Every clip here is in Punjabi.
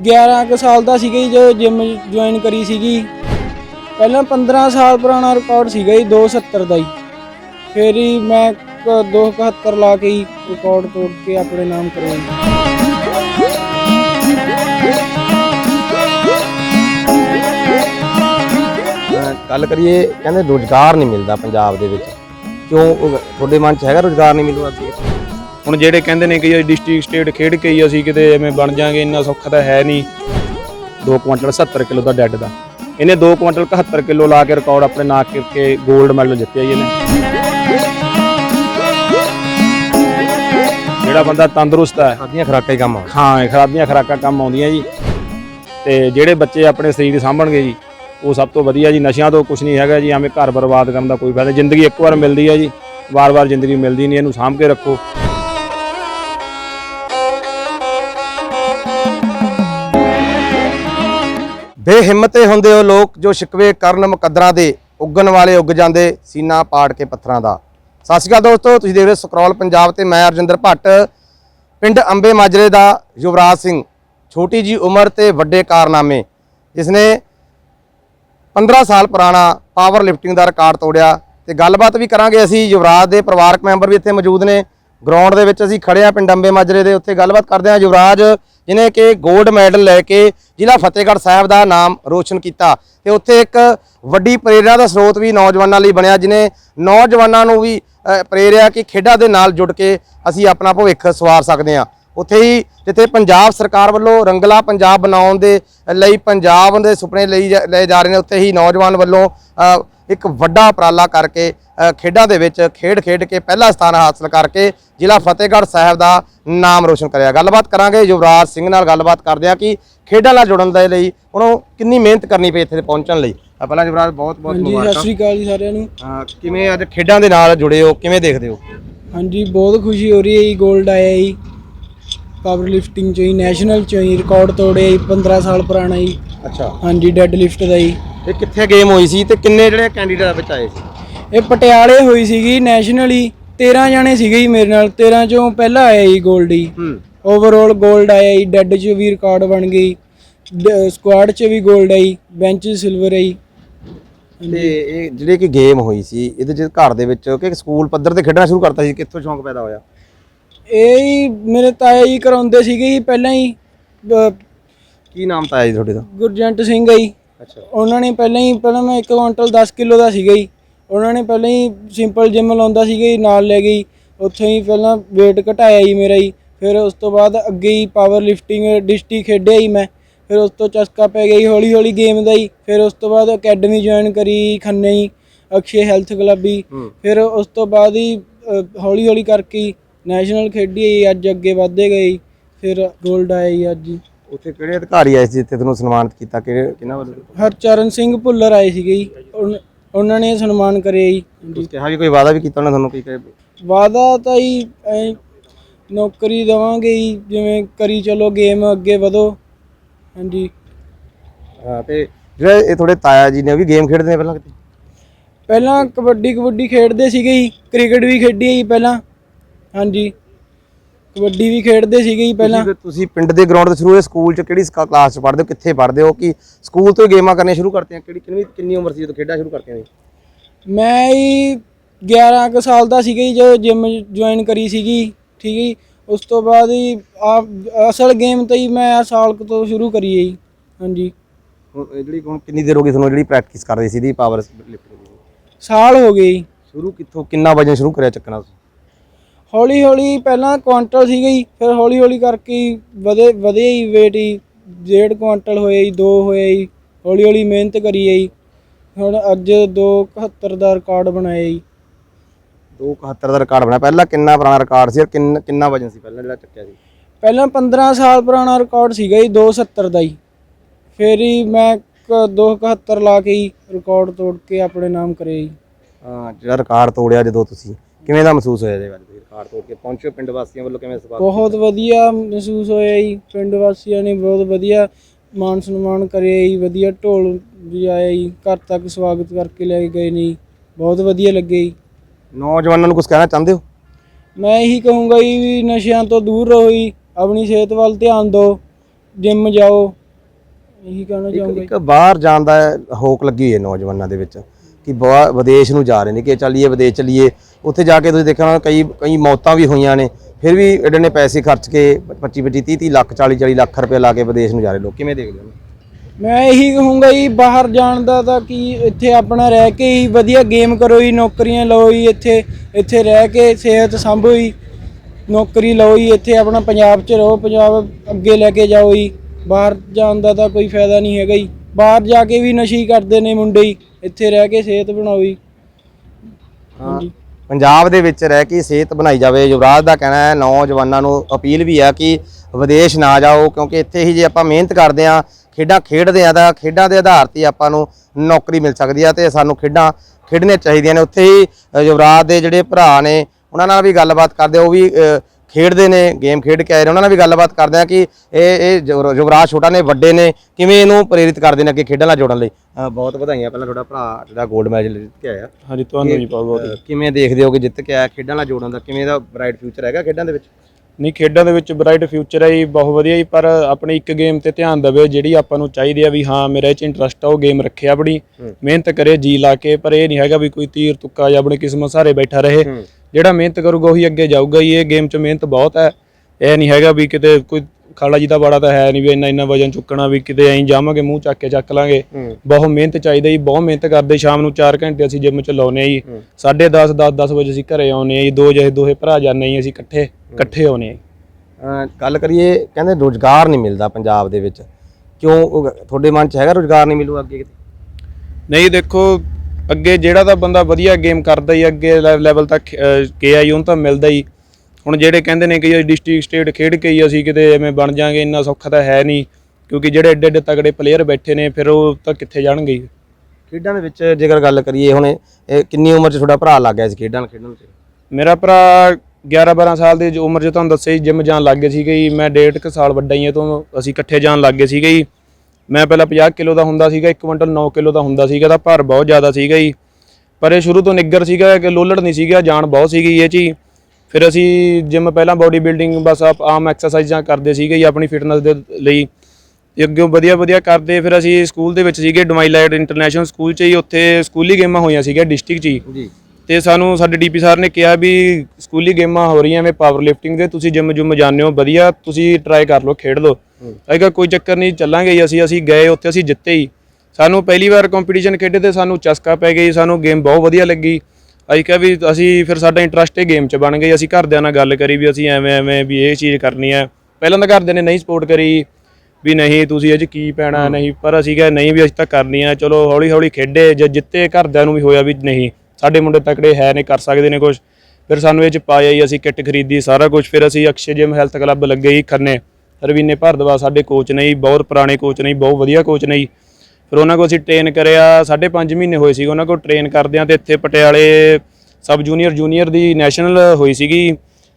11 ਕੁ ਸਾਲ ਦਾ ਸੀਗਾ ਜੀ, ਜਦੋਂ ਜਿਮ ਜੁਆਇਨ ਕਰੀ ਸੀਗੀ। ਪਹਿਲਾਂ 15 ਸਾਲ ਪੁਰਾਣਾ ਰਿਕਾਰਡ ਸੀਗਾ ਜੀ 270 ਦਾ ਜੀ। ਫਿਰ ਹੀ ਮੈਂ 271 ਲਾ ਕੇ ਹੀ ਰਿਕਾਰਡ ਤੋੜ ਕੇ ਆਪਣੇ ਨਾਮ ਕਰਿਆ ਗੱਲ ਕਰੀਏ, ਕਹਿੰਦੇ ਰੋਜ਼ਗਾਰ ਨਹੀਂ ਮਿਲਦਾ ਪੰਜਾਬ ਦੇ ਵਿੱਚ। ਕਿਉਂ, ਉਹ ਤੁਹਾਡੇ ਮਨ 'ਚ ਹੈਗਾ ਰੋਜ਼ਗਾਰ ਨਹੀਂ ਮਿਲੂਗਾ ਅੱਗੇ? ਹੁਣ ਜਿਹੜੇ ਕਹਿੰਦੇ ਨੇ ਕਿ ਡਿਸਟ੍ਰਿਕਟ ਸਟੇਟ ਖੇਡ ਕੇ ਹੀ ਅਸੀਂ ਕਿਤੇ ਐਵੇਂ ਬਣ ਜਾਾਂਗੇ ਇੰਨਾ ਸੌਖਾ ਤਾਂ ਹੈ ਨਹੀਂ। 2 ਕੁਇੰਟਲ 70 ਕਿਲੋ ਦਾ ਡੈਡ ਦਾ। ਇਹਨੇ 2 ਕੁਇੰਟਲ 71 ਕਿਲੋ ਲਾ ਕੇ ਰਿਕਾਰਡ ਆਪਣੇ ਨਾਂ ਕਰਕੇ 골ਡ ਮੈਡਲ ਜਿੱਤਿਆ ਜੀ ਇਹਨੇ। ਜਿਹੜਾ ਬੰਦਾ ਤੰਦਰੁਸਤ ਹੈ। ਸਾਡੀਆਂ ਖਰਾਕਾਂ ਹੀ ਕੰਮ ਆ ਹਾਂ ਖਰਾਬੀਆਂ ਖਰਾਕਾਂ ਕੰਮ ਆਉਂਦੀਆਂ ਜੀ। ਤੇ ਜਿਹੜੇ ਬੱਚੇ ਆਪਣੇ ਸਰੀਰ ਸਾਂਭਣਗੇ ਜੀ ਉਹ ਸਭ ਤੋਂ ਵਧੀਆ ਜੀ। ਨਸ਼ਿਆਂ ਤੋਂ ਕੁਝ ਨਹੀਂ ਹੈਗਾ ਜੀ ਐਵੇਂ ਘਰ ਬਰਬਾਦ ਕਰਨ ਦਾ ਕੋਈ ਫਾਇਦਾ। ਜ਼ਿੰਦਗੀ ਇੱਕ ਵਾਰ ਮਿਲਦੀ ਹੈ ਜੀ। ਵਾਰ-ਵਾਰ ਜ਼ਿੰਦਗੀ ਮਿਲਦੀ ਨਹੀਂ ਇਹਨੂੰ ਸਾਂਭ ਕੇ ਰੱਖੋ। ਬੇਹਿੰਮਤੇ ਹੁੰਦੇ ਉਹ ਲੋਕ ਜੋ ਸ਼ਿਕਵੇ ਕਰਨ ਮੁਕੱਦਰਾਂ ਦੇ ਉੱਗਣ ਵਾਲੇ ਉੱਗ ਜਾਂਦੇ ਸੀਨਾ ਪਾੜ ਕੇ ਪੱਥਰਾਂ ਦਾ। ਸਤਿ ਸ਼੍ਰੀ ਅਕਾਲ ਦੋਸਤੋ, ਤੁਸੀਂ ਦੇਖ ਰਹੇ ਹੋ ਸਕਰੋਲ ਪੰਜਾਬ ਤੇ ਮੈਂ ਅਰਜਿੰਦਰ ਭੱਟ। ਪਿੰਡ ਅੰਬੇ ਮਾਜਰੇ ਦਾ ਯੁਵਰਾਜ ਸਿੰਘ, ਛੋਟੀ ਜੀ ਉਮਰ ਤੇ ਵੱਡੇ ਕਾਰਨਾਮੇ। ਜਿਸ ਨੇ 15 ਸਾਲ ਪੁਰਾਣਾ ਪਾਵਰ ਲਿਫਟਿੰਗ ਦਾ ਰਿਕਾਰਡ ਤੋੜਿਆ ਤੇ ਗੱਲਬਾਤ ਵੀ ਕਰਾਂਗੇ ਅਸੀਂ। ਯੁਵਰਾਜ ਦੇ ਪਰਿਵਾਰਕ ਮੈਂਬਰ ਵੀ ਇੱਥੇ ਮੌਜੂਦ ਨੇ। ਗਰਾਊਂਡ ਦੇ ਵਿੱਚ ਅਸੀਂ ਖੜੇ ਆ ਪਿੰਡ ਅੰਬੇ ਮਾਜਰੇ ਦੇ, ਉੱਥੇ ਗੱਲਬਾਤ ਕਰਦੇ ਹਾਂ। ਯੁਵਰਾਜ ਜਿਨੇ ਕਿ 골ਡ ਮੈਡਲ ਲੈ ਕੇ ਜ਼ਿਲ੍ਹਾ ਫਤਿਹਗੜ੍ਹ ਸਾਹਿਬ ਦਾ ਨਾਮ ਰੋਸ਼ਨ ਕੀਤਾ। ਤੇ ਉੱਥੇ ਇੱਕ ਵੱਡੀ ਪ੍ਰੇਰਣਾ ਦਾ ਸਰੋਤ ਵੀ ਨੌਜਵਾਨਾਂ ਲਈ ਬਣਿਆ, ਜਿਨੇ ਨੌਜਵਾਨਾਂ ਨੂੰ ਵੀ ਪ੍ਰੇਰਿਆ ਕਿ ਖੇਡਾਂ ਦੇ ਨਾਲ ਜੁੜ ਕੇ ਅਸੀਂ ਆਪਣਾ ਭਵਿੱਖ ਸਵਾਰ ਸਕਦੇ ਹਾਂ। ਉੱਥੇ ਹੀ ਜਿੱਥੇ ਪੰਜਾਬ ਸਰਕਾਰ ਵੱਲੋਂ ਰੰਗਲਾ ਪੰਜਾਬ ਬਣਾਉਣ ਦੇ ਲਈ, ਪੰਜਾਬ ਦੇ ਸੁਪਨੇ ਲਈ ਜਾ- ਲਏ ਜਾ ਰਹੇ ਨੇ, ਉੱਥੇ ਹੀ ਨੌਜਵਾਨ ਵੱਲੋਂ ਇੱਕ ਵੱਡਾ ਉਪਰਾਲਾ ਕਰਕੇ ਖੇਡਾਂ ਦੇ ਵਿੱਚ ਖੇਡ ਖੇਡ ਕੇ ਪਹਿਲਾ ਸਥਾਨ ਹਾਸਲ ਕਰਕੇ ਜ਼ਿਲ੍ਹਾ ਫਤਿਹਗੜ੍ਹ ਸਾਹਿਬ ਦਾ ਨਾਮ ਰੋਸ਼ਨ ਕਰਿਆ। ਗੱਲਬਾਤ ਕਰਾਂਗੇ ਯੁਵਰਾਜ ਸਿੰਘ ਨਾਲ ਗੱਲਬਾਤ ਕਰਦੇ ਆ ਕਿ ਖੇਡਾਂ ਨਾਲ ਜੁੜਨ ਦੇ ਲਈ ਉਹਨੂੰ ਕਿੰਨੀ ਮਿਹਨਤ ਕਰਨੀ ਪਈ ਇੱਥੇ ਪਹੁੰਚਣ ਲਈ। ਪਹਿਲਾਂ ਯੁਵਰਾਜ ਬਹੁਤ ਬਹੁਤ ਹਾਂਜੀ ਸਤਿ ਮੁਬਾਰਕਾਂ ਸ਼੍ਰੀ ਅਕਾਲ ਜੀ ਸਾਰਿਆਂ ਨੂੰ। ਅ, ਕਿਵੇਂ ਅੱਜ ਖੇਡਾਂ ਦੇ ਨਾਲ ਜੁੜੇ ਹੋ? ਕਿਵੇਂ ਦੇਖਦੇ ਹੋ? ਹਾਂਜੀ ਬਹੁਤ ਖੁਸ਼ੀ ਹੋ ਰਹੀ ਹੈ ਜੀ 골ਡ ਆਇਆ ਜੀ। ਪਾਵਰ ਲਿਫਟਿੰਗ ਚ ਹੀ ਨੈਸ਼ਨਲ ਚ ਹੀ ਰਿਕਾਰਡ ਤੋੜਿਆ ਜੀ 15 ਸਾਲ ਪੁਰਾਣਾ ਜੀ। ਅੱਛਾ। ਹਾਂਜੀ ਡੈੱਡ ਲਿਫਟ ਦਾ ਜੀ। ਇਹ ਕਿੱਥੇ ਗੇਮ ਹੋਈ ਸੀ ਤੇ ਕਿੰਨੇ ਜਿਹੜੇ ਕੈਂਡੀਡੇਟ ਵਿੱਚ ਆਏ ਸੀ? ਇਹ ਪਟਿਆਲੇ ਹੋਈ ਸੀਗੀ ਨੈਸ਼ਨਲੀ 13 ਜਾਣੇ ਸੀਗੇ ਜੀ ਮੇਰੇ ਨਾਲ 13 ਚੋਂ ਪਹਿਲਾ ਆਇਆ ਜੀ 골ਡੀ ਓਵਰਆਲ ਗੋਲਡ ਆਇਆ ਜੀ ਡੈੱਡ 'ਚ ਵੀ ਰਿਕਾਰਡ ਬਣ ਗਈ ਸਕੁਆਡ 'ਚ ਵੀ 골ਡ ਆਈ ਬੈਂਚ 'ਚ ਸਿਲਵਰ ਆਈ। ਤੇ ਇਹ ਜਿਹੜੇ ਕਿ ਗੇਮ ਹੋਈ ਸੀ ਇਹਦੇ ਜਿਹੜੇ ਘਰ ਦੇ ਵਿੱਚ ਕਿ ਸਕੂਲ ਪੱਧਰ ਤੇ ਖੇਡਣਾ ਸ਼ੁਰੂ ਕਰਤਾ ਸੀ ਕਿੱਥੋਂ ਸ਼ੌਂਕ ਪੈਦਾ ਹੋਇਆ? ਇਹ ਹੀ ਮੇਰੇ ਤਾਇਆ ਜੀ ਕਰਾਉਂਦੇ ਸੀਗੇ ਜੀ ਪਹਿਲਾਂ ਹੀ ਕੀ ਨਾਮ ਤਾਇਆ ਜੀ ਤੁਹਾਡੇ ਦਾ? ਗੁਰਜੰਟ ਸਿੰਘ ਆਈ ਅੱਛਾ। ਉਹਨਾਂ ਨੇ ਪਹਿਲਾਂ ਹੀ ਪਹਿਲਾਂ ਮੈਂ ਇੱਕ ਕੁਇੰਟਲ 10 ਕਿਲੋ ਦਾ ਸੀਗਾ ਜੀ। ਉਹਨਾਂ ਨੇ ਪਹਿਲਾਂ ਹੀ ਸਿੰਪਲ ਜਿਮ ਲਾਉਂਦਾ ਸੀਗਾ ਜੀ ਨਾਲ ਲੈ ਗਈ। ਉੱਥੋਂ ਹੀ ਪਹਿਲਾਂ weight ਘਟਾਇਆ ਜੀ ਮੇਰਾ ਜੀ। ਫਿਰ ਉਸ ਤੋਂ ਬਾਅਦ ਅੱਗੇ ਹੀ ਪਾਵਰ ਲਿਫਟਿੰਗ ਡਿਸਟ੍ਰਿਕਟ ਖੇਡਿਆ ਜੀ ਮੈਂ। ਫਿਰ ਉਸ ਤੋਂ ਚਸਕਾ ਪੈ ਗਿਆ ਜੀ ਹੌਲੀ ਹੌਲੀ ਗੇਮ ਦਾ ਹੀ ਫਿਰ ਉਸ ਤੋਂ ਬਾਅਦ ਅਕੈਡਮੀ ਜੁਆਇਨ ਕਰੀ ਖੰਨੇ ਹੀ ਅਕਸ਼ੇ ਹੈਲਥ ਕਲੱਬ ਹੀ। ਫਿਰ ਉਸ ਤੋਂ ਬਾਅਦ ਹੀ ਹੌਲੀ ਹੌਲੀ ਕਰਕੇ ਨੈਸ਼ਨਲ ਖੇਡੀ ਜੀ, ਅੱਜ ਅੱਗੇ ਵਧਦੇ ਗਏ। ਫਿਰ 골ਡ ਆਇਆ ਜੀ ਅੱਜ। ਉੱਥੇ ਕਿਹੜੇ ਅਧਿਕਾਰੀ ਆਏ ਸੀ ਜਿੱਥੇ ਤੁਹਾਨੂੰ ਸਨਮਾਨਿਤ ਕੀਤਾ? ਕਿਹੜੇ ਕਿਹਨਾਂ ਵੱਲੋਂ? ਹਰਚਰਨ ਸਿੰਘ ਭੁੱਲਰ ਆਏ ਸੀਗੇ ਜੀ। ਉਹਨਾਂ ਨੇ ਸਨਮਾਨ ਕਰਿਆ ਜੀ। ਤੁਸੀਂ ਕਿਹਾ ਵੀ ਕੋਈ ਵਾਅਦਾ ਵੀ ਕੀਤਾ ਉਹਨਾਂ ਤੁਹਾਨੂੰ ਕੋਈ ਕਹੇ ਵਾਦਾ ਤਾਂ ਹੀ ਐਂ ਨੌਕਰੀ ਦਵਾਂਗੇ ਜੀ ਜਿਵੇਂ ਕਰੀ ਚਲੋ ਗੇਮ ਅੱਗੇ ਵਧੋ। ਹਾਂਜੀ। ਹਾਂ ਤੇ ਜਿਹੜੇ ਇਹ ਤੁਹਾਡੇ ਤਾਇਆ ਜੀ ਨੇ ਉਹ ਵੀ ਗੇਮ ਖੇਡਦੇ ਨੇ ਪਹਿਲਾਂ ਕਿਤੇ? ਪਹਿਲਾਂ ਕਬੱਡੀ ਕਬੱਡੀ ਖੇਡਦੇ ਸੀਗੇ ਜੀ ਕ੍ਰਿਕਟ ਵੀ ਖੇਡੀ ਹੈ ਜੀ ਪਹਿਲਾਂ। ਹਾਂਜੀ। ਕਬੱਡੀ ਵੀ ਖੇਡਦੇ ਸੀਗੇ ਜੀ ਪਹਿਲਾਂ। ਤੁਸੀਂ- ਤੁਸੀਂ ਪਿੰਡ ਦੇ ਗਰਾਊਂਡ ਤੋਂ ਸ਼ੁਰੂ ਹੋਏ ਸਕੂਲ ਚ ਕਿਹੜੀ ਕਲਾਸ ਚ ਪੜ੍ਹਦੇ ਹੋ ਕਿੱਥੇ ਪੜ੍ਹਦੇ ਹੋ? ਕਿ ਸਕੂਲ ਤੋਂ ਹੀ ਗੇਮਾਂ ਕਰਨੀਆਂ ਸ਼ੁਰੂ ਕਰਤੀਆਂ? ਕਿਹੜੀ ਕਿੰਨੀ ਕਿੰਨੀ ਉਮਰ ਸੀ ਜਦੋਂ ਖੇਡਾਂ ਸ਼ੁਰੂ ਕਰਤੀਆਂ ਸੀ ਮੈਂ ਹੀ 11 ਕੁ ਸਾਲ ਦਾ ਸੀਗਾ ਜੀ ਜਦੋਂ ਜਿਮ ਜੁਆਇਨ ਕਰੀ ਸੀਗੀ ਠੀਕ ਹੈ ਜੀ। ਉਸ ਤੋਂ ਬਾਅਦ ਹੀ ਆ ਅਸਲ ਗੇਮ ਤਾਂ ਹੀ ਮੈਂ ਆਹ ਸਾਲ ਕੁ ਤੋਂ ਸ਼ੁਰੂ ਕਰੀ ਹੈ ਜੀ ਹਾਂਜੀ। ਹੁਣ ਇਹ ਜਿਹੜੀ ਹੁਣ ਕਿੰਨੀ ਦੇਰ ਹੋ ਗਈ ਤੁਹਾਨੂੰ ਜਿਹੜੀ ਪ੍ਰੈਕਟਿਸ ਕਰਦੇ ਸੀ ਦੀ ਪਾਵਰ ਲਿਫਟਿੰਗ ਦੀ? ਸਾਲ ਹੋ ਗਏ ਜੀ। ਸ਼ੁਰੂ ਕਿੱਥੋਂ ਕਿੰਨਾ ਵਜਨ ਸ਼ੁਰੂ ਕਰਿਆ ਚੱਕਣਾ ਤੁਸੀਂ? ਹੌਲੀ ਹੌਲੀ ਪਹਿਲਾਂ ਕੁਆਂਟਲ ਸੀਗਾ ਜੀ ਫਿਰ ਹੌਲੀ ਹੌਲੀ ਕਰਕੇ ਵਧੇ ਵਧੇ ਹੀ weight ਹੀ ਡੇਢ ਕੁਆਂਟਲ ਹੋਇਆ ਜੀ 2 ਹੋਇਆ ਜੀ। ਹੌਲੀ ਹੌਲੀ ਮਿਹਨਤ ਕਰੀ ਹੈ ਜੀ। ਹੁਣ ਅੱਜ 271 ਦਾ ਰਿਕਾਰਡ ਬਣਾਇਆ ਜੀ। 271 ਦਾ ਰਿਕਾਰਡ ਬਣਿਆ ਪਹਿਲਾਂ ਕਿੰਨਾ ਪੁਰਾਣਾ ਰਿਕਾਰਡ ਸੀ ਔਰ ਕਿੰਨਾ ਕਿੰਨਾ ਵਜਨ ਸੀ? ਪਹਿਲਾਂ ਜਿਹੜਾ ਚੱਕਿਆ ਸੀ। ਪਹਿਲਾਂ 15 ਸਾਲ ਪੁਰਾਣਾ ਰਿਕਾਰਡ ਸੀਗਾ ਜੀ 270 ਦਾ ਹੀ ਫਿਰ ਹੀ ਮੈਂ ਕ- 271 ਲਾ ਕੇ ਹੀ ਰਿਕਾਰਡ ਤੋੜ ਕੇ ਆਪਣੇ ਨਾਮ ਕਰਿਆ ਜੀ। ਹਾਂ ਜਿਹੜਾ ਰਿਕਾਰਡ ਤੋੜਿਆ ਜਦੋਂ ਤੁਸੀਂ ਕਿਵੇਂ ਦਾ ਮਹਿਸੂਸ ਹੋਇਆ ਜੇ ਤੁਸੀਂ ਰਿਕਾਰਡ ਤੋੜ ਕੇ ਪਹੁੰਚੇ ਪਿੰਡ ਵਾਸੀਆਂ ਵੱਲੋਂ ਕਿਵੇਂ ਸਵਾਗਤ ਬਹੁਤ ਵਧੀਆ ਮਹਿਸੂਸ ਹੋਇਆ ਜੀ ਪਿੰਡ ਵਾਸੀਆਂ ਨੇ ਬਹੁਤ ਵਧੀਆ ਮਾਨ ਸਨਮਾਨ ਕਰਿਆ ਜੀ ਵਧੀਆ ਢੋਲ ਵਜਾਇਆ ਜੀ ਘਰ ਤੱਕ ਸਵਾਗਤ ਕਰਕੇ ਲੈ ਕੇ ਗਏ ਨੇ ਜੀ ਬਹੁਤ ਵਧੀਆ ਲੱਗੇ ਜੀ। ਨੌਜਵਾਨਾਂ ਨੂੰ ਕੁਝ ਕਹਿਣਾ ਚਾਹੁੰਦੇ ਹੋ? ਮੈਂ ਇਹੀ ਕਹੂੰਗਾ ਜੀ ਵੀ ਨਸ਼ਿਆਂ ਤੋਂ ਦੂਰ ਰਹੋ ਜੀ ਆਪਣੀ ਸਿਹਤ ਵੱਲ ਧਿਆਨ ਦਿਓ ਜਿਮ ਜਾਓ ਇਹੀ ਕਹਿਣਾ ਚਾਹੂੰਗਾ ਇੱਕ ਬਾਹਰ ਜਾਣ ਦਾ ਹੋਕ ਲੱਗੀ ਹੋਈ ਹੈ ਨੌਜਵਾਨਾਂ ਦੇ ਵਿੱਚ ਕਿ ਵਿਦੇਸ਼ ਨੂੰ ਜਾ ਰਹੇ ਨੇ ਕਿ ਚੱਲੀਏ ਵਿਦੇਸ਼ ਚੱਲੀਏ ਉੱਥੇ ਜਾ ਕੇ ਤੁਸੀਂ ਦੇਖਿਆ ਹੋਣਾ ਕਈ ਕਈ ਮੌਤਾਂ ਵੀ ਹੋਈਆਂ ਨੇ ਫਿਰ ਵੀ ਐਡੇ ਨੇ ਪੈਸੇ ਖਰਚ ਕੇ 25 25 30 30 ਲੱਖ 40 40 ਲੱਖ ਰੁਪਏ ਲਾ ਕੇ ਵਿਦੇਸ਼ ਨੂੰ ਜਾ ਰਹੇ ਲੋਕ ਕਿਵੇਂ ਦੇਖਦੇ ਹੋ? ਮੈਂ ਇਹੀ ਕਹੂੰਗਾ ਜੀ ਬਾਹਰ ਜਾਣ ਦਾ ਤਾਂ ਕੀ ਇੱਥੇ ਆਪਣਾ ਰਹਿ ਕੇ ਹੀ ਵਧੀਆ ਗੇਮ ਕਰੋ ਜੀ ਨੌਕਰੀਆਂ ਲਓ ਜੀ ਇੱਥੇ ਇੱਥੇ ਰਹਿ ਕੇ ਸਿਹਤ ਸੰਭੋ ਜੀ ਨੌਕਰੀ ਲਓ ਜੀ ਇੱਥੇ ਆਪਣਾ ਪੰਜਾਬ 'ਚ ਰਹੋ ਪੰਜਾਬ ਅੱਗੇ ਲੈ ਕੇ ਜਾਓ ਜੀ ਬਾਹਰ ਜਾਣ ਦਾ ਤਾਂ ਕੋਈ ਫਾਇਦਾ ਨਹੀਂ ਹੈਗਾ ਜੀ ਬਾਹਰ ਜਾ ਕੇ ਵੀ ਨਸ਼ੀ ਕਰਦੇ ਨੇ ਮੁੰਡੇ ਇੱਥੇ ਰਹਿ ਕੇ ਸਿਹਤ ਬਣਾਓ ਜੀ। ਹਾਂਜੀ ਪੰਜਾਬ ਦੇ ਵਿੱਚ ਰਹਿ ਕੇ ਸਿਹਤ ਬਣਾਈ ਜਾਵੇ। ਯੁਵਰਾਜ ਦਾ ਕਹਿਣਾ ਹੈ, ਨੌਜਵਾਨਾਂ ਨੂੰ ਅਪੀਲ ਵੀ ਹੈ ਕਿ ਵਿਦੇਸ਼ ਨਾ ਜਾਓ, ਕਿਉਂਕਿ ਇੱਥੇ ਹੀ ਜੇ ਆਪਾਂ ਮਿਹਨਤ ਕਰਦੇ ਆ ਖੇਡਾਂ ਖੇਡਦੇ ਆ ਤਾਂ ਖੇਡਾਂ ਦੇ ਆਧਾਰ ਤੇ ਆਪਾਂ ਨੂੰ ਨੌਕਰੀ ਮਿਲ ਸਕਦੀ ਆ ਤੇ ਸਾਨੂੰ ਖੇਡਾਂ ਖੇਡਣੀਆਂ ਚਾਹੀਦੀਆਂ ਨੇ। ਉੱਥੇ ਹੀ ਯੁਵਰਾਜ ਦੇ ਜਿਹੜੇ ਭਰਾ ਨੇ, ਉਹਨਾਂ ਨਾਲ ਵੀ ਗੱਲਬਾਤ ਕਰਦੇ ਉਹ ਵੀ ਖੇਡਦੇ ਨੇ ਗੇਮ ਖੇਡ ਕੇ ਆਏ ਨੇ ਉਹਨਾਂ ਨਾਲ ਵੀ ਗੱਲਬਾਤ ਕਰਦੇ ਆ ਕਿ ਇਹ ਇਹ ਯੁਵ- ਯੁਵਰਾਜ ਛੋਟਾ ਨੇ ਵੱਡੇ ਨੇ ਕਿਵੇਂ ਇਹਨੂੰ ਪ੍ਰੇਰਿਤ ਕਰਦੇ ਨੇ ਅੱਗੇ ਖੇਡਾਂ ਨਾਲ ਜੋੜਨ ਲਈ? ਬਹੁਤ ਵਧਾਈਆਂ ਪਹਿਲਾਂ ਤੁਹਾਡਾ ਭਰਾ ਜਿਹੜਾ 골ਡ ਮੈਡਲ ਜਿੱਤ ਕੇ ਆਇਆ। ਹਾਂਜੀ ਤੁਹਾਨੂੰ ਜੀ ਬਹੁਤ ਕਿਵੇਂ ਦੇਖਦੇ ਹੋ ਕਿ ਜਿੱਤ ਕੇ ਆਇਆ ਖੇਡਾਂ ਨਾਲ ਜੋੜਨ ਦਾ ਕਿਵੇਂ ਦਾ ਬ੍ਰਾਈਟ ਫਿਊਚਰ ਹੈਗਾ ਖੇਡਾਂ ਦੇ ਵਿੱਚ? ਨਹੀਂ ਖੇਡਾਂ ਦੇ ਵਿੱਚ ਬ੍ਰਾਈਟ ਫਿਊਚਰ ਹੈ ਜੀ ਬਹੁਤ ਵਧੀਆ ਜੀ ਪਰ ਆਪਣੀ ਇੱਕ ਗੇਮ ਤੇ ਧਿਆਨ ਦੇਵੇ ਜਿਹੜੀ ਆਪਾਂ ਨੂੰ ਚਾਹੀਦੀ ਆ ਵੀ ਹਾਂ ਮੇਰਾ ਇਹ ਚ ਇੰਟਰਸਟ ਆ ਉਹ ਗੇਮ ਰੱਖੇ ਆਪਣੀ। ਮਿਹਨਤ ਕਰੇ ਜੀ ਲਾ ਕੇ ਪਰ ਇਹ ਨਹੀਂ ਹੈਗਾ ਵੀ ਕੋਈ ਤੀਰ ਤੁੱਕਾ ਜਾਂ ਆਪਣੀ ਕਿਸਮਤ ਸਾਰੇ ਬੈਠਾ ਰਹੇ। ਜਿਹੜਾ ਮਿਹਨਤ ਕਰੂਗਾ ਉਹੀ ਅੱਗੇ ਜਾਊਗਾ ਇਹ ਗੇਮ 'ਚ ਮਿਹਨਤ ਬਹੁਤ ਹੈ। ਇਹ ਨਹੀਂ ਹੈਗਾ ਵੀ ਕਿਤੇ ਕੋਈ ਖਾਲਾ ਜੀ ਦਾ ਬਾੜਾ ਤਾਂ ਹੈ ਨਹੀਂ ਵੀ ਇੰਨਾ ਇੰਨਾ ਵਜਨ ਚੁੱਕਣਾ ਵੀ ਕਿਤੇ ਐਂ ਜਾਵਾਂਗੇ ਮੂੰਹ ਚੱਕ ਕੇ ਚੱਕ ਲਾਂਗੇ। ਬਹੁਤ ਮਿਹਨਤ ਚਾਹੀਦਾ ਜੀ। ਬਹੁਤ ਮਿਹਨਤ ਕਰਦੇ ਸ਼ਾਮ ਨੂੰ 4 ਘੰਟੇ ਅਸੀਂ ਜਿਮ 'ਚ ਲਾਉਨੇ ਆ ਜੀ। 10:30 10 10 ਵਜੇ ਅਸੀਂ ਘਰੇ ਆਉਨੇ ਆ ਜੀ। ਦੋ ਜਿਹੇ ਦੋਹੇ ਭਰਾ ਜਾਂਦੇ ਜੀ ਅਸੀਂ ਇਕੱਠੇ ਇਕੱਠੇ ਆਉਨੇ ਆ ਗੱਲ ਕਰੀਏ ਕਹਿੰਦੇ ਰੋਜ਼ਗਾਰ ਨਹੀਂ ਮਿਲਦਾ ਪੰਜਾਬ ਦੇ ਵਿੱਚ। ਕਿਉਂ? ਤੁਹਾਡੇ ਮਨ 'ਚ ਹੈਗਾ ਰੋਜ਼ਗਾਰ ਨਹੀਂ ਮਿਲੂ ਅੱਗੇ ਕਿਤੇ? ਨਹੀਂ ਦੇਖੋ ਅੱਗੇ ਜਿਹੜਾ ਤਾਂ ਬੰਦਾ ਵਧੀਆ ਗੇਮ ਕਰਦਾ ਹੀ ਅੱਗੇ ਲੈਵਲ ਤੱਕ ਗਿਆ ਹੀ ਉਹਨੂੰ ਤਾਂ ਮਿਲਦਾ ਹੀ। ਹੁਣ ਜਿਹੜੇ ਕਹਿੰਦੇ ਨੇ ਕਿ ਡਿਸਟ੍ਰਿਕਟ ਸਟੇਟ ਖੇਡ ਕੇ ਹੀ ਅਸੀਂ ਕਿਤੇ ਐਵੇਂ ਬਣ ਜਾਾਂਗੇ ਇੰਨਾ ਸੌਖਾ ਤਾਂ ਹੈ ਨਹੀਂ। ਕਿਉਂਕਿ ਜਿਹੜੇ ਏਡੇ ਏਡੇ ਤਗੜੇ ਪਲੇਅਰ ਬੈਠੇ ਨੇ ਫਿਰ ਉਹ ਤਾਂ ਕਿੱਥੇ ਜਾਣਗੇ। ਖੇਡਾਂ ਦੇ ਵਿੱਚ ਜੇਕਰ ਗੱਲ ਕਰੀਏ ਹੁਣ ਇਹ ਕਿੰਨੀ ਉਮਰ 'ਚ ਤੁਹਾਡਾ ਭਰਾ ਲੱਗ ਗਿਆ ਸੀ ਖੇਡਾਂ ਖੇਡਣ 'ਚ? ਮੇਰਾ ਭਰਾ 11 12 ਸਾਲ ਦੀ ਉਮਰ 'ਚ ਤੁਹਾਨੂੰ ਦੱਸਿਆ ਜੀ ਜਿਮ ਜਾਣ ਲੱਗ ਗਏ ਸੀਗੇ ਮੈਂ ਡੇਢ ਕੁ ਸਾਲ ਵੱਡਾ ਹੀ ਹਾਂ ਤੋਂ ਅਸੀਂ ਇਕੱਠੇ ਜਾਣ ਲੱਗ ਗਏ ਸੀਗੇ ਜੀ। ਮੈਂ ਪਹਿਲਾਂ 50 ਕਿਲੋ ਦਾ ਹੁੰਦਾ ਸੀਗਾ 1 ਕੁਇੰਟਲ 9 ਕਿਲੋ ਦਾ ਹੁੰਦਾ ਸੀਗਾ ਤਾਂ ਭਾਰ ਬਹੁਤ ਜ਼ਿਆਦਾ ਸੀਗਾ ਜੀ। ਪਰ ਇਹ ਸ਼ੁਰੂ ਤੋਂ ਨਿੱਗਰ ਸੀਗਾ, ਕਿ ਲੋਲੜ ਨਹੀਂ ਸੀਗਾ ਜਾਨ ਬਹੁਤ ਸੀਗੀ ਇਹ 'ਚ ਹੀ ਫਿਰ ਅਸੀਂ ਜਿਮ ਪਹਿਲਾਂ ਬਾਡੀ ਬਿਲਡਿੰਗ ਬਸ ਆਪ ਆਮ ਐਕਸਰਸਾਈਜ਼ਾਂ ਕਰਦੇ ਸੀਗੇ ਜੀ ਆਪਣੀ ਫਿਟਨੈਸ ਦੇ ਲਈ। ਅੱਗੇ ਵਧੀਆ ਵਧੀਆ ਕਰਦੇ, ਫਿਰ ਅਸੀਂ ਸਕੂਲ ਦੇ ਵਿੱਚ ਸੀਗੇ ਡਮਾਈਲਾਈਟ ਇੰਟਰਨੈਸ਼ਨਲ ਸਕੂਲ 'ਚ ਹੀ ਉੱਥੇ ਸਕੂਲੀ ਗੇਮਾਂ ਹੋਈਆਂ ਸੀਗੀਆਂ ਡਿਸਟ੍ਰਿਕਟ 'ਚ ਹੀ ਜੀ। ਤੇ ਸਾਨੂੰ ਸਾਡੇ ਡੀਪੀ ਸਰ ਨੇ ਕਿਹਾ ਵੀ ਸਕੂਲੀ ਗੇਮਾਂ ਹੋ ਰਹੀਆਂ ਐਵੇਂ ਪਾਵਰ ਲਿਫਟਿੰਗ ਦੇ ਤੁਸੀਂ ਜਿਮ ਜੁਮ ਜਾਂਦੇ ਹੋ ਵਧੀਆ ਤੁਸੀਂ ਟਰਾਈ ਕਰ ਲਓ ਖੇਡ ਲਓ। ਕਿਹਾ ਕੋਈ ਚੱਕਰ ਨਹੀਂ ਚੱਲਾਂਗੇ ਜੀ ਅਸੀਂ ਅਸੀਂ ਗਏ ਉੱਥੇ ਅਸੀਂ ਜਿੱਤੇ ਹੀ। ਸਾਨੂੰ ਪਹਿਲੀ ਵਾਰ ਕੰਪੀਟੀਸ਼ਨ ਖੇਡੇ ਤੇ ਸਾਨੂੰ ਚਸਕਾ ਪੈ ਗਈ ਸਾਨੂੰ ਗੇਮ ਬਹੁਤ ਵਧੀਆ ਲੱਗੀ। ਅਸੀਂ ਕਿਹਾ ਵੀ ਅਸੀਂ ਫਿਰ ਸਾਡਾ ਇੰਟਰਸਟ ਇਹ ਗੇਮ 'ਚ ਬਣ ਗਈ ਅਸੀਂ ਘਰਦਿਆਂ ਨਾਲ ਗੱਲ ਕਰੀ ਵੀ ਅਸੀਂ ਐਵੇਂ ਐਵੇਂ ਵੀ ਇਹ ਚੀਜ਼ ਕਰਨੀ ਹੈ। ਪਹਿਲਾਂ ਤਾਂ ਘਰਦਿਆਂ ਨੇ ਨਹੀਂ ਸਪੋਰਟ ਕਰੀ ਵੀ ਨਹੀਂ ਤੁਸੀਂ 'ਚ ਕੀ ਪੈਣਾ ਨਹੀਂ ਪਰ ਅਸੀਂ ਕਿਹਾ ਨਹੀਂ ਵੀ ਅਸੀਂ ਤਾਂ ਕਰਨੀ ਆ ਚਲੋ ਹੌਲੀ ਹੌਲੀ ਖੇਡੇ ਜੇ ਜਿੱਤੇ ਘਰਦਿਆਂ ਨੂੰ ਵੀ ਹੋਇਆ ਵੀ ਨਹੀਂ। ਸਾਡੇ ਮੁੰਡੇ ਤਕੜੇ ਹੈ ਨੇ, ਕਰ ਸਕਦੇ ਨੇ ਕੁਝ ਫਿਰ ਸਾਨੂੰ ਇਹ 'ਚ ਪਾਇਆ ਹੀ ਅਸੀਂ ਕਿੱਟ ਖਰੀਦੀ, ਸਾਰਾ ਕੁਝ ਫਿਰ ਅਸੀਂ ਅਕਸ਼ੇ ਜਿਮ ਹੈਲਥ ਕਲੱਬ ਲੱਗੇ ਹੀ ਖੰਨੇ। ਰਵੀਨੇ ਭਾਰਦਵਾ ਸਾਡੇ ਕੋਚ ਨਹੀਂ ਬਹੁਤ ਪੁਰਾਣੇ ਕੋਚ ਨਹੀਂ ਬਹੁਤ ਵਧੀਆ ਕੋਚ ਨਹੀਂ ਫਿਰ ਉਹਨਾਂ ਕੋਲ ਅਸੀਂ ਟ੍ਰੇਨ ਕਰਿਆ, ਸਾਢੇ ਪੰਜ ਮਹੀਨੇ ਹੋਏ ਸੀ ਉਹਨਾਂ ਕੋਲ ਟ੍ਰੇਨ ਕਰਦਿਆਂ ਤੇ ਇੱਥੇ ਪਟਿਆਲੇ ਸਬ ਜੂਨੀਅਰ ਜੂਨੀਅਰ ਦੀ ਨੈਸ਼ਨਲ ਹੋਈ ਸੀਗੀ।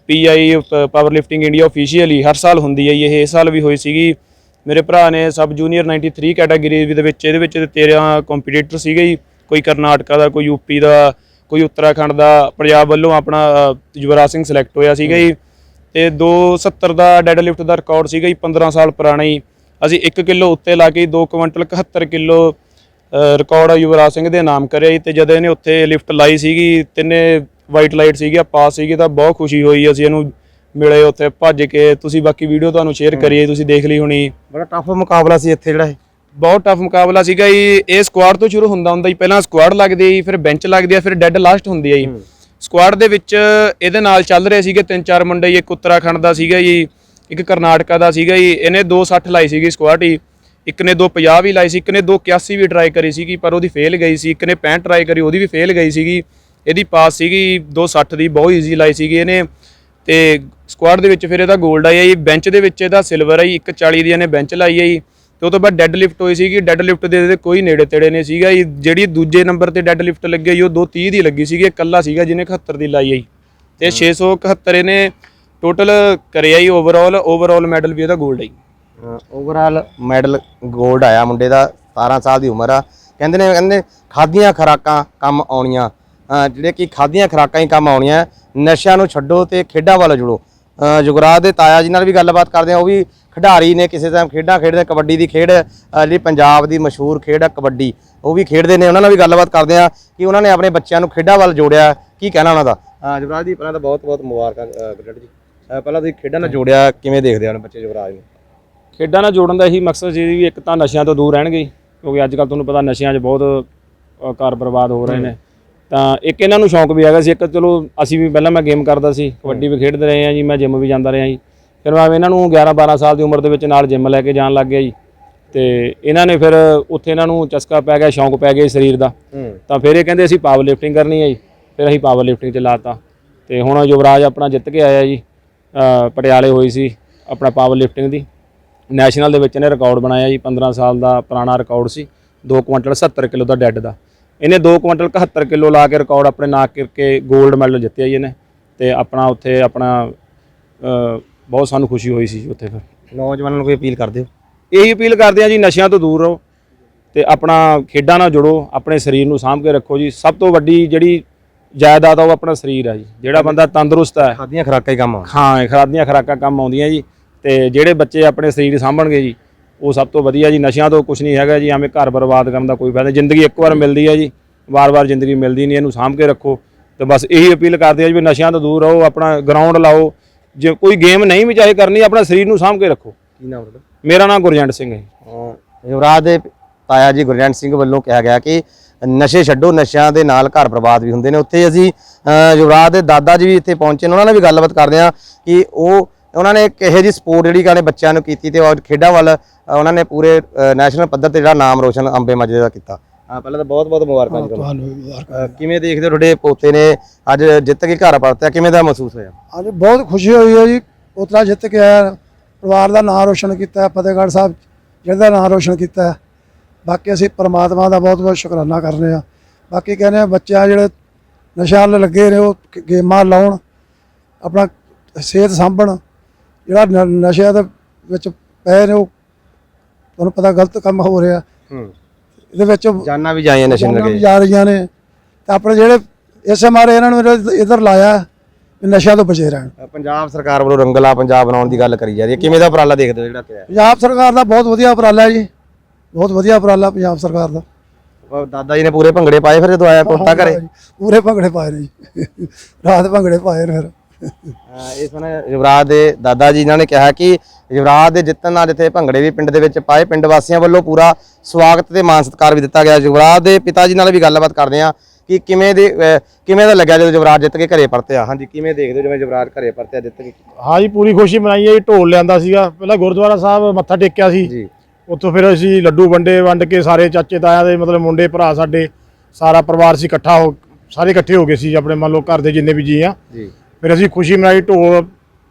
P I power lifting India officially ਹਰ ਸਾਲ ਹੁੰਦੀ ਹੈ ਜੀ, ਇਹ ਇਸ ਸਾਲ ਵੀ ਹੋਈ ਸੀਗੀ। ਮੇਰੇ ਭਰਾ ਨੇ ਸਬ ਜੂਨੀਅਰ 93 ਕੈਟਾਗਰੀ ਦੇ ਵਿੱਚ, ਇਹਦੇ ਵਿੱਚ 13 ਕੰਪੀਟੀਟਰ ਸੀਗੇ ਜੀ। ਕੋਈ ਕਰਨਾਟਕਾ ਦਾ ਕੋਈ ਯੂਪੀ ਦਾ ਕੋਈ ਉੱਤਰਾਖੰਡ ਦਾ ਪੰਜਾਬ ਵੱਲੋਂ ਆਪਣਾ ਯੁਵਰਾਜ ਸਿੰਘ ਸਿਲੈਕਟ ਹੋਇਆ ਸੀਗਾ ਜੀ। ਤੇ 270 ਦਾ ਡੈਡ ਲਿਫਟ ਦਾ ਰਿਕਾਰਡ ਸੀਗਾ ਜੀ 15 ਸਾਲ ਪੁਰਾਣਾ ਹੀ ਅਸੀਂ 1 ਕਿਲੋ ਉੱਤੇ ਲਾ ਕੇ 2 quintal 71 kilo record Yuvraj Singh ਦੇ ਨਾਮ ਕਰਿਆ ਜੀ। ਤੇ ਜਦੋਂ ਇਹਨੇ ਉੱਥੇ ਲਿਫਟ ਲਾਈ ਸੀਗੀ ਤਿੰਨੇ ਵਾਈਟ ਲਾਈਟ ਸੀਗੀ ਪਾਸ ਸੀਗੀ ਤਾਂ ਬਹੁਤ ਖੁਸ਼ੀ ਹੋਈ ਅਸੀਂ ਇਹਨੂੰ ਮਿਲੇ ਉੱਥੇ ਭੱਜ ਕੇ। ਤੁਸੀਂ ਬਾਕੀ ਵੀਡੀਓ ਤੁਹਾਨੂੰ ਸ਼ੇਅਰ ਕਰੀਏ ਤੁਸੀਂ ਦੇਖ ਲਈ ਹੋਣੀ। ਬੜਾ ਟਫ ਮੁਕਾਬਲਾ ਸੀ ਇੱਥੇ ਜਿਹੜਾ ਇਹ। ਬਹੁਤ ਟਫ ਮੁਕਾਬਲਾ ਸੀਗਾ ਜੀ। ਇਹ ਸਕੁਆਡ ਤੋਂ ਸ਼ੁਰੂ ਹੁੰਦਾ ਹੁੰਦਾ ਜੀ। ਪਹਿਲਾਂ ਸਕੁਆਡ ਲੱਗਦੀ ਜੀ ਫਿਰ ਬੈਂਚ ਲੱਗਦੀ ਹੈ ਫਿਰ ਡੈੱਡ ਲਾਸਟ ਹੁੰਦੀ ਹੈ ਜੀ। ਸਕੁਆਡ ਦੇ ਵਿੱਚ ਇਹਦੇ ਨਾਲ ਚੱਲ ਰਹੇ ਸੀਗੇ ਤਿੰਨ ਚਾਰ ਮੁੰਡੇ ਜੀ। ਇੱਕ ਉੱਤਰਾਖੰਡ ਦਾ ਸੀਗਾ ਜੀ ਇੱਕ ਕਰਨਾਟਕਾ ਦਾ ਸੀਗਾ ਜੀ। ਇਹਨੇ 260 ਲਾਈ ਸੀਗੀ ਸਕੁਆਡ ਹੀ ਇੱਕ ਨੇ 250 ਵੀ ਲਾਈ ਸੀ ਇੱਕ ਨੇ 281 ਵੀ ਟਰਾਈ ਕਰੀ ਸੀਗੀ ਪਰ ਉਹਦੀ ਫੇਲ ਗਈ ਸੀ। ਇੱਕ ਨੇ 65 ਟਰਾਈ ਕਰੀ ਉਹਦੀ ਵੀ ਫੇਲ ਗਈ ਸੀਗੀ। ਇਹਦੀ ਪਾਸ ਸੀਗੀ 260 ਦੀ ਬਹੁਤ ਈਜ਼ੀ ਲਾਈ ਸੀਗੀ ਇਹਨੇ। ਤੇ ਸਕੁਆਡ ਦੇ ਵਿੱਚ ਫਿਰ ਇਹਦਾ 골ਡ ਆਇਆ ਜੀ। ਬੈਂਚ ਦੇ ਵਿੱਚ ਇਹਦਾ ਸਿਲਵਰ ਆਈ 140 ਦੀ ਇਹਨੇ ਬੈਂਚ ਲਾਈ ਜੀ। ਤੇ ਉਹ ਤੋਂ ਬਾਅਦ ਡੈੱਡ ਲਿਫਟ ਹੋਈ ਸੀਗੀ ਡੈੱਡ ਲਿਫਟ ਦੇ ਇਹਦੇ ਕੋਈ ਨੇੜੇ ਤੇੜੇ ਨਹੀਂ ਸੀਗਾ ਜੀ। ਜਿਹੜੀ ਦੂਜੇ ਨੰਬਰ ਤੇ ਡੈੱਡ ਲਿਫਟ ਲੱਗੀ ਹੋਈ ਉਹ 230 ਦੀ ਲੱਗੀ ਸੀਗੀ ਇਹ ਇਕੱਲਾ ਸੀਗਾ ਜਿਹਨੇ 71 ਦੀ ਲਾਈ ਹੈ ਜੀ। ਤੇ 671 ਇਹਨੇ ਟੋਟਲ ਕਰਿਆ ਜੀ ਓਵਰਆਲ ਓਵਰਆਲ ਮੈਡਲ ਵੀ ਇਹਦਾ 골ਡ ਹੈ ਜੀ। ਓਵਰਆਲ ਮੈਡਲ 골ਡ ਆਇਆ ਮੁੰਡੇ ਦਾ 17 ਸਾਲ ਦੀ ਉਮਰ ਆ। ਕਹਿੰਦੇ ਨੇ ਕਹਿੰਦੇ ਖਾਦੀਆਂ ਖਰਾਕਾਂ ਕੰਮ ਆਉਣੀਆਂ। ਜਿਹੜੇ ਕਿ ਖਾਦੀਆਂ ਖਰਾਕਾਂ ਹੀ ਕੰਮ ਆਉਣੀਆਂ ਨਸ਼ਿਆਂ ਨੂੰ ਛੱਡੋ ਤੇ ਖੇਡਾਂ ਵੱਲ ਜੁੜੋ। ਜੁਗਰਾਜ ਦੇ ਤਾਇਆ ਜੀ ਨਾਲ ਵੀ ਗੱਲਬਾਤ ਕਰਦੇ ਆ ਉਹ ਵੀ ਖਿਡਾਰੀ ਨੇ ਕਿਸੇ ਟਾਈਮ ਖੇਡਾਂ ਖੇਡਦੇ ਕਬੱਡੀ ਦੀ ਖੇਡ ਜਿਹੜੀ ਪੰਜਾਬ ਦੀ ਮਸ਼ਹੂਰ ਖੇਡ ਹੈ ਕਬੱਡੀ ਉਹ ਵੀ ਖੇਡਦੇ ਨੇ। ਉਹਨਾਂ ਨਾਲ ਵੀ ਗੱਲਬਾਤ ਕਰਦੇ ਆ ਕਿ ਉਹਨਾਂ ਨੇ ਆਪਣੇ ਬੱਚਿਆਂ ਨੂੰ ਖੇਡਾਂ ਵੱਲ ਜੋੜਿਆ ਕੀ ਕਹਿਣਾ ਉਹਨਾਂ ਦਾ? ਅ, ਯੁਵਰਾਜ ਜੀ ਪਹਿਲਾਂ ਤਾਂ ਬਹੁਤ ਬਹੁਤ ਮੁਬਾਰਕਾਂ ਗੱਡੜ ਜੀ। ਪਹਿਲਾਂ ਤੁਸੀਂ ਖੇਡਾਂ ਨਾਲ ਜੋੜਿਆ ਕਿਵੇਂ ਦੇਖਦੇ ਹੋ ਬੱਚੇ ਯੁਵਰਾਜ ਨੂੰ? ਖੇਡਾਂ ਨਾਲ ਜੋੜਨ ਦਾ ਇਹੀ ਮਕਸਦ ਸੀ ਵੀ ਇੱਕ ਤਾਂ ਨਸ਼ਿਆਂ ਤੋਂ ਦੂਰ ਰਹਿਣਗੇ ਕਿਉਂਕਿ ਅੱਜ ਕੱਲ ਤੁਹਾਨੂੰ ਪਤਾ ਨਸ਼ਿਆਂ 'ਚ ਬਹੁਤ ਘਰ ਬਰਬਾਦ ਹੋ ਰਹੇ ਨੇ। ਤਾਂ ਇੱਕ ਇਹਨਾਂ ਨੂੰ ਸ਼ੌਂਕ ਵੀ ਹੈਗਾ ਸੀ। ਇੱਕ ਚਲੋ ਅਸੀਂ ਵੀ ਪਹਿਲਾਂ ਮੈਂ ਗੇਮ ਕਰਦਾ ਸੀ ਕਬੱਡੀ ਵੀ ਖੇਡਦੇ ਰਹੇ ਹਾਂ ਜੀ ਮੈਂ ਜਿਮ ਵੀ ਜਾਂਦਾ ਰਿਹਾ ਜੀ। ਫਿਰ ਮੈਂ ਇਹਨਾਂ ਨੂੰ 11 12 ਸਾਲ ਦੀ ਉਮਰ ਦੇ ਵਿੱਚ ਨਾਲ ਜਿਮ ਲੈ ਕੇ ਜਾਣ ਲੱਗ ਗਿਆ ਜੀ। ਤੇ ਇਹਨਾਂ ਨੇ ਫਿਰ ਉੱਥੇ ਇਹਨਾਂ ਨੂੰ ਚਸਕਾ ਪੈ ਗਿਆ ਸ਼ੌਂਕ ਪੈ ਗਿਆ ਸਰੀਰ ਦਾ। ਤਾਂ ਫਿਰ ਇਹ ਕਹਿੰਦੇ ਅਸੀਂ ਪਾਵਰ ਲਿਫਟਿੰਗ ਕਰਨੀ ਹੈ ਜੀ। ਫਿਰ ਅਸੀਂ ਪਾਵਰ ਲਿਫਟਿੰਗ 'ਚ ਲਾਤਾ ਤੇ ਹੁਣ ਯੁਵਰਾਜ ਆਪਣਾ ਜਿੱਤ ਕੇ ਆਇਆ ਜੀ। ਪਟਿਆਲੇ ਹੋਈ ਸੀ ਆਪਣਾ ਪਾਵਰ ਲਿਫਟਿੰਗ ਦੀ। ਨੈਸ਼ਨਲ ਦੇ ਵਿੱਚ ਇਹਨੇ ਰਿਕਾਰਡ ਬਣਾਇਆ ਜੀ। 15 ਸਾਲ ਦਾ ਪੁਰਾਣਾ ਰਿਕਾਰਡ ਸੀ। 2 ਕੁਇੰਟਲ 70 ਕਿਲੋ ਦਾ ਡੈੱਡ ਦਾ। ਇਹਨੇ 2 ਕੁਇੰਟਲ 71 ਕਿਲੋ ਲਾ ਕੇ ਰਿਕਾਰਡ ਆਪਣੇ ਨਾਂ ਕਰਕੇ 골ਡ ਮੈਡਲ ਜਿੱਤਿਆ ਜੀ ਇਹਨੇ। ਤੇ ਆਪਣਾ ਉੱਥੇ ਆਪਣਾ ਬਹੁਤ ਸਾਨੂੰ ਖੁਸ਼ੀ ਹੋਈ ਸੀ ਜੀ ਉੱਥੇ ਫਿਰ। ਨੌਜਵਾਨਾਂ ਨੂੰ ਕੋਈ ਅਪੀਲ ਕਰਦੇ ਹੋ? ਇਹੀ ਅਪੀਲ ਕਰਦੇ ਆ ਜੀ ਨਸ਼ਿਆਂ ਤੋਂ ਦੂਰ ਰਹੋ ਤੇ ਆਪਣਾ ਖੇਡਾਂ ਨਾਲ ਜੁੜੋ ਆਪਣੇ ਸਰੀਰ ਨੂੰ ਸਾਂਭ ਕੇ ਰੱਖੋ ਜੀ। ਸਭ ਤੋਂ ਵੱਡੀ ਜਿਹੜੀ ਜਾਇਦਾਦ ਆ ਉਹ ਆਪਣਾ ਸਰੀਰ ਆ ਜੀ। ਜਿਹੜਾ ਬੰਦਾ ਤੰਦਰੁਸਤ ਹੈ ਖਾਦੀਆਂ ਖਰਾਕਾਂ ਹੀ ਕੰਮ ਆ ਹਾਂ ਖਰਾਦੀਆਂ ਖਰਾਕਾਂ ਕੰਮ ਆਉਂਦੀਆਂ ਜੀ। ਤੇ ਜਿਹੜੇ ਬੱਚੇ ਆਪਣੇ ਸਰੀਰ ਸਾਂਭਣਗੇ ਜੀ ਉਹ ਸਭ ਤੋਂ ਵਧੀਆ ਜੀ। ਨਸ਼ਿਆਂ ਤੋਂ ਕੁਝ ਨਹੀਂ ਹੈਗਾ ਜੀ ਐਵੇਂ ਘਰ ਬਰਬਾਦ ਕਰਨ ਦਾ ਕੋਈ ਫਾਇਦਾ। ਜ਼ਿੰਦਗੀ ਇੱਕ ਵਾਰ ਮਿਲਦੀ ਹੈ ਜੀ ਵਾਰ-ਵਾਰ ਜ਼ਿੰਦਗੀ ਮਿਲਦੀ ਨਹੀਂ ਇਹਨੂੰ ਸਾਂਭ ਕੇ ਰੱਖੋ। ਤੇ ਬਸ ਇਹੀ ਅਪੀਲ ਕਰਦੇ ਆ ਜੀ ਵੀ ਨਸ਼ਿਆਂ ਤੋਂ ਦੂਰ ਰਹੋ ਆਪਣਾ ਗਰਾਊਂਡ ਲਾਓ ਜੇ ਕੋਈ ਗੇਮ ਨਹੀਂ ਵੀ ਚਾਹੇ ਕਰਨੀ ਆਪਣਾ ਸਰੀਰ ਨੂੰ ਸਾਂਭ ਕੇ ਰੱਖੋ। ਕੀ ਨਾਮ ਤੁਹਾਡਾ? ਮੇਰਾ ਨਾਮ ਗੁਰਜੰਟ ਸਿੰਘ ਹੈ। ਅਹ ਯੁਵਰਾਜ ਦੇ ਤਾਇਆ ਜੀ ਗੁਰਜੰਟ ਸਿੰਘ ਵੱਲੋਂ ਕਿਹਾ ਗਿਆ ਕਿ ਨਸ਼ੇ ਛੱਡੋ ਨਸ਼ਿਆਂ ਦੇ ਨਾਲ ਘਰ ਬਰਬਾਦ ਵੀ ਹੁੰਦੇ ਨੇ। ਉੱਥੇ ਅਸੀਂ ਅਹ ਯੁਵਰਾਜ ਦੇ ਦਾਦਾ ਜੀ ਵੀ ਇੱਥੇ ਪਹੁੰਚੇ ਨੇ ਉਹਨਾਂ ਨਾਲ ਵੀ ਗੱਲਬਾਤ ਕਰਦੇ ਆ ਕਿ ਉਹ ਉਹਨਾਂ ਨੇ ਕਿਹੋ ਜੀ ਸਪੋਰਟ ਜਿਹੜੀ ਕਹਿੰਦੇ ਬੱਚਿਆਂ ਨੂੰ ਕੀਤੀ ਤੇ ਉਹ ਖੇਡਾਂ ਵੱਲ ਉਹਨਾਂ ਨੇ ਪੂਰੇ ਨੈਸ਼ਨਲ ਪੱਧਰ ਤੇ ਜਿਹੜਾ ਨਾਮ ਰੋਸ਼ਨ ਅੰਬੇ ਮਾਜਰੇ ਦਾ ਕੀਤਾ। ਹਾਂ ਪਹਿਲਾਂ ਤਾਂ ਬਹੁਤ ਬਹੁਤ ਮੁਬਾਰਕਾਂ ਜੀ ਤੁਹਾਨੂੰ। ਤੁਹਾਨੂੰ ਵੀ ਮੁਬਾਰਕਾਂ। ਅਹ ਕਿਵੇਂ ਦੇਖਦੇ ਹੋ ਤੁਹਾਡੇ ਪੋਤੇ ਨੇ ਅੱਜ ਜਿੱਤ ਕੇ ਘਰ ਪਰਤਿਆ? ਕਿਵੇਂ ਦਾ ਮਹਿਸੂਸ ਹੋਇਆ? ਅੱਜ ਬਹੁਤ ਖੁਸ਼ੀ ਹੋਈ ਹੈ ਜੀ ਪੋਤਰਾ ਜਿੱਤ ਕੇ ਆਇਆ ਪਰਿਵਾਰ ਦਾ ਨਾਮ ਰੋਸ਼ਨ ਕੀਤਾ ਹੈ, ਫਤਿਹਗੜ੍ਹ ਸਾਹਿਬ ਜਿਹਦਾ ਨਾਮ ਰੋਸ਼ਨ ਕੀਤਾ। ਹੈ। ਬਾਕੀ ਅਸੀਂ ਪਰਮਾਤਮਾ ਦਾ ਬਹੁਤ ਬਹੁਤ ਸ਼ੁਕਰਾਨਾ ਕਰਨੇ ਆ ਬਾਕੀ ਕਹਿੰਦੇ ਆ ਬੱਚਿਆਂ ਜਿਹੜੇ ਨਸ਼ਿਆਂ ਵੱਲ ਲੱਗੇ ਨੇ ਉਹ ਗੇਮਾਂ ਲਾਉਣ ਆਪਣਾ ਸਿਹਤ ਸਾਂਭਣ ਜਿਹੜਾ ਨ- ਨਸ਼ਿਆਂ ਦੇ ਵਿੱਚ ਪਏ ਨੇ ਉਹ ਤੁਹਾਨੂੰ ਪਤਾ ਗਲਤ ਕੰਮ ਹੋ ਰਿਹਾ। ਹੂੰ। ਇਹਦੇ ਵਿੱਚ ਜਾਨਾਂ ਵੀ ਜਾਈਆਂ ਨਸ਼ੇ ਲੱਗੇ ਜਾ ਰਹੀਆਂ ਨੇ। ਤੇ ਆਪਣੇ ਜਿਹੜੇ ਇਸੇ ਮਾਰੇ ਇਹਨਾਂ ਨੂੰ ਇਧਰ- ਲਾਇਆ ਵੀ ਨਸ਼ਿਆਂ ਤੋਂ ਬਚੇ ਰਹਿਣ। ਪੰਜਾਬ ਸਰਕਾਰ ਵੱਲੋਂ ਰੰਗਲਾ ਪੰਜਾਬ ਬਣਾਉਣ ਦੀ ਗੱਲ ਕਰੀ ਜਾ ਰਹੀ ਹੈ। ਕਿਵੇਂ ਦਾ ਉਪਰਾਲਾ ਦੇਖਦੇ ਹੋ ਜਿਹੜਾ ਕਿਹਾ ਪੰਜਾਬ ਸਰਕਾਰ ਦਾ ਬਹੁਤ ਵਧੀਆ ਉਪਰਾਲਾ ਜੀ। ਬਹੁਤ ਵਧੀਆ ਉਪਰਾਲਾ ਪੰਜਾਬ ਸਰਕਾਰ ਦਾ। ਦਾਦਾ ਜੀ ਨੇ ਪੂਰੇ ਭੰਗੜੇ ਪਾਏ ਫਿਰ ਜਦੋਂ ਆਇਆ ਪੋਤਾ ਘਰੇ? ਪੂਰੇ ਭੰਗੜੇ ਪਾਏ ਨੇ ਜੀ। ਰਾਤ ਭੰਗੜੇ ਪਾਏ ਨੇ ਫਿਰ। ਇਹ ਸੁਣ ਯੁਵਰਾਜ ਦੇ ਦਾਦਾ ਜੀ ਇਹਨਾਂ ਨੇ ਕਿਹਾ ਕਿ ਯੁਵਰਾਜ ਦੇ ਜਿੱਤਣ ਨਾਲ ਜਿੱਥੇ ਭੰਗੜੇ ਵੀ ਪਿੰਡ ਦੇ ਵਿੱਚ ਪਾਏ ਪਿੰਡ ਵਾਸੀਆਂ ਵੱਲੋਂ ਪੂਰਾ ਸਵਾਗਤ ਤੇ ਮਾਨ ਸਤਿਕਾਰ ਵੀ ਦਿੱਤਾ ਗਿਆ। ਯੁਵਰਾਜ ਦੇ ਪਿਤਾ ਜੀ ਨਾਲ ਵੀ ਗੱਲਬਾਤ ਕਰਦੇ ਆ ਕਿ ਕਿਵੇਂ ਦੇ ਕਿਵੇਂ ਦਾ ਲੱਗਿਆ ਜਦੋਂ ਯੁਵਰਾਜ ਜਿੱਤ ਕੇ ਘਰੇ ਪਰਤਿਆ? ਹਾਂਜੀ ਕਿਵੇਂ ਦੇਖਦੇ ਹੋ ਜਿਵੇਂ ਯੁਵਰਾਜ ਘਰੇ ਪਰਤਿਆ ਜਿੱਤ ਕੇ? ਹਾਂ ਜੀ ਪੂਰੀ ਖੁਸ਼ੀ ਮਨਾਈ ਹੈ ਢੋਲ ਲਿਆਂਦਾ ਸੀਗਾ। ਪਹਿਲਾਂ ਗੁਰਦੁਆਰਾ ਸਾਹਿਬ ਮੱਥਾ ਟੇਕਿਆ ਸੀ। ਜੀ। ਉੱਥੋਂ ਫਿਰ ਅਸੀਂ ਲੱਡੂ ਵੰਡੇ ਵੰਡ ਕੇ ਸਾਰੇ ਚਾਚੇ ਤਾਇਆਂ ਦੇ ਮਤਲਬ ਮੁੰਡੇ ਭਰਾ ਸਾਡੇ ਸਾਰਾ ਪਰਿਵਾਰ ਸੀ ਇਕੱਠਾ ਹੋ ਸਾਰੇ ਇਕੱਠੇ ਹੋ ਗਏ ਸੀ ਆਪਣੇ ਮੰਨ ਲਓ ਘਰ ਦੇ ਜਿੰਨੇ ਵੀ ਜੀ ਆ। ਜੀ। ਫਿਰ ਅਸੀਂ ਖੁਸ਼ੀ ਮਨਾਈ ਢੋਲ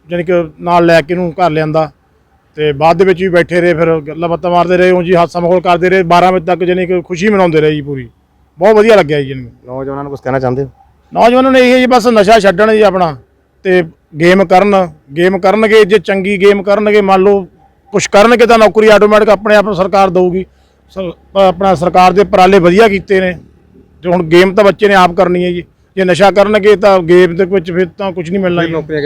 ਜਾਣੀ ਕਿ ਨਾਲ ਲੈ ਕੇ ਇਹਨੂੰ ਘਰ ਲਿਆਂਦਾ। ਤੇ ਬਾਅਦ ਦੇ ਵਿੱਚ ਵੀ ਬੈਠੇ ਰਹੇ ਫਿਰ ਗੱਲਾਂ ਬਾਤਾਂ ਮਾਰਦੇ ਰਹੇ ਉਹ ਜੀ ਹਾਸਾ ਮਖੌਲ ਕਰਦੇ ਰਹੇ 12 ਵਜੇ ਤੱਕ ਜਾਣੀ ਕਿ ਖੁਸ਼ੀ ਮਨਾਉਂਦੇ ਰਹੇ ਜੀ ਪੂਰੀ। ਬਹੁਤ ਵਧੀਆ ਲੱਗਿਆ ਜੀ ਇਹਨੂੰ ਨੌਜਵਾਨਾਂ ਨੂੰ ਕੁਝ ਕਹਿਣਾ ਚਾਹੁੰਦੇ ਹੋ? ਨੌਜਵਾਨਾਂ ਨੇ ਇਹ ਜੀ ਬਸ ਨਸ਼ਾ ਛੱਡਣ ਜੀ ਆਪਣਾ ਤੇ ਗੇਮ ਕਰਨ ਗੇਮ ਕਰਨਗੇ ਜੇ ਚੰਗੀ ਗੇਮ ਕਰਨਗੇ ਮੰਨ ਲਓ ਕੁਝ ਕਰਨਗੇ ਤਾਂ ਨੌਕਰੀ ਆਟੋਮੈਟਿਕ ਆਪਣੇ ਆਪ ਨੂੰ ਸਰਕਾਰ ਦਊਗੀ। ਆਪਣਾ ਸਰਕਾਰ ਦੇ ਉਪਰਾਲੇ ਵਧੀਆ ਕੀਤੇ ਨੇ ਤੇ ਹੁਣ ਗੇਮ ਤਾਂ ਬੱਚੇ ਨੇ ਆਪ ਕਰਨੀ ਹੈ ਜੀ। ਜੇ ਨਸ਼ਾ ਕਰਨਗੇ ਤਾਂ ਗੇਮ ਦੇ ਵਿੱਚ ਫਿਰ ਤਾਂ ਕੁਝ ਨਹੀਂ ਮਿਲਣਾ ਜੀ। ਨੌਕਰੀਆਂ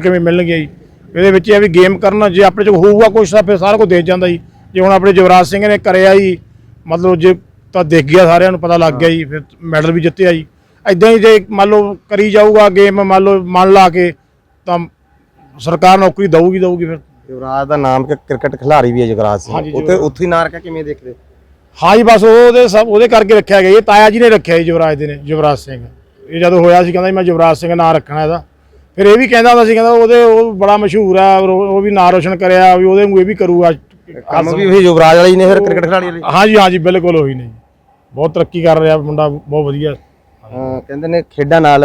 ਕਿਵੇਂ ਮਿਲਣਗੀਆਂ ਜੀ। ਇਹਦੇ ਵਿੱਚ ਇਹ ਵੀ ਗੇਮ ਕਰਨਾ ਜੇ ਆਪਣੇ ਚ ਹੋਊਗਾ ਕੁਛ ਤਾਂ ਫਿਰ ਸਾਰਾ ਕੁਝ ਦੇਖ ਜਾਂਦਾ ਜੀ। ਜੇ ਹੁਣ ਆਪਣੇ ਯੁਵਰਾਜ ਸਿੰਘ ਨੇ ਕਰਿਆ ਜੀ ਮਤਲਬ ਜੇ ਤਾਂ ਦੇਖ ਗਿਆ ਸਾਰਿਆਂ ਨੂੰ ਪਤਾ ਲੱਗ ਗਿਆ ਜੀ ਫਿਰ ਮੈਡਲ ਵੀ ਜਿੱਤਿਆ ਜੀ। ਐਦਾਂ ਹੀ ਜੇ ਮੰਨ ਲਓ ਕਰੀ ਜਾਊਗਾ ਗੇਮ ਮੰਨ ਲਓ ਮਨ ਲਾ ਕੇ ਤਾਂ ਸਰਕਾਰ ਨੌਕਰੀ ਦਊਗੀ ਦਊਗੀ ਫਿਰ। ਯੁਵਰਾਜ ਦਾ ਨਾਮ ਕਿ ਕ੍ਰਿਕਟ ਖਿਡਾਰੀ ਵੀ ਹੈ ਯੁਵਰਾਜ ਸਿੰਘ। ਉੱਥੇ ਉੱਥੇ ਹੀ ਨਾਂ ਰੱਖਿਆ ਕਿਵੇਂ ਦੇਖਦੇ? ਹਾਂ ਜੀ ਬਸ ਉਹਦੇ ਸਭ ਉਹਦੇ ਕਰਕੇ ਰੱਖਿਆ ਗਿਆ ਇਹ ਤਾਇਆ ਜੀ ਨੇ ਰੱਖਿਆ ਜੀ ਯੁਵਰਾਜ ਦੇ ਨੇ ਯੁਵਰਾਜ ਸਿੰਘ। ਇਹ ਜਦੋਂ ਹੋਇਆ ਸੀ ਕਹਿੰਦਾ ਮੈਂ ਯੁਵਰਾਜ ਸਿੰਘ ਨਾਂ ਰੱਖਣਾ ਇਹਦਾ। ਫਿਰ ਇਹ ਵੀ ਕਹਿੰਦਾ ਹੁੰਦਾ ਸੀ ਕਹਿੰਦਾ ਉਹਦੇ ਉਹ ਬੜਾ ਮਸ਼ਹੂਰ ਆ ਉਹ ਵੀ ਨਾਂ ਰੋਸ਼ਨ ਕਰਿਆ ਵੀ ਉਹਦੇ ਨੂੰ ਇਹ ਵੀ ਕਰੂਗਾ। ਕੰਮ ਵੀ ਉਹੀ ਯੁਵਰਾਜ ਵਾਲਾ ਨੇ ਫਿਰ ਕ੍ਰਿਕਟ ਖਿਡਾਰੀ ਵਾਲੀ? ਹਾਂ ਜੀ ਹਾਂ ਜੀ ਬਿਲਕੁਲ ਉਹੀ ਨੇ। ਬਹੁਤ ਤਰੱਕੀ ਕਰ ਰਿਹਾ ਮੁੰਡਾ ਬਹੁਤ ਵਧੀਆ। ਕਹਿੰਦੇ ਨੇ ਖੇਡਾਂ ਨਾਲ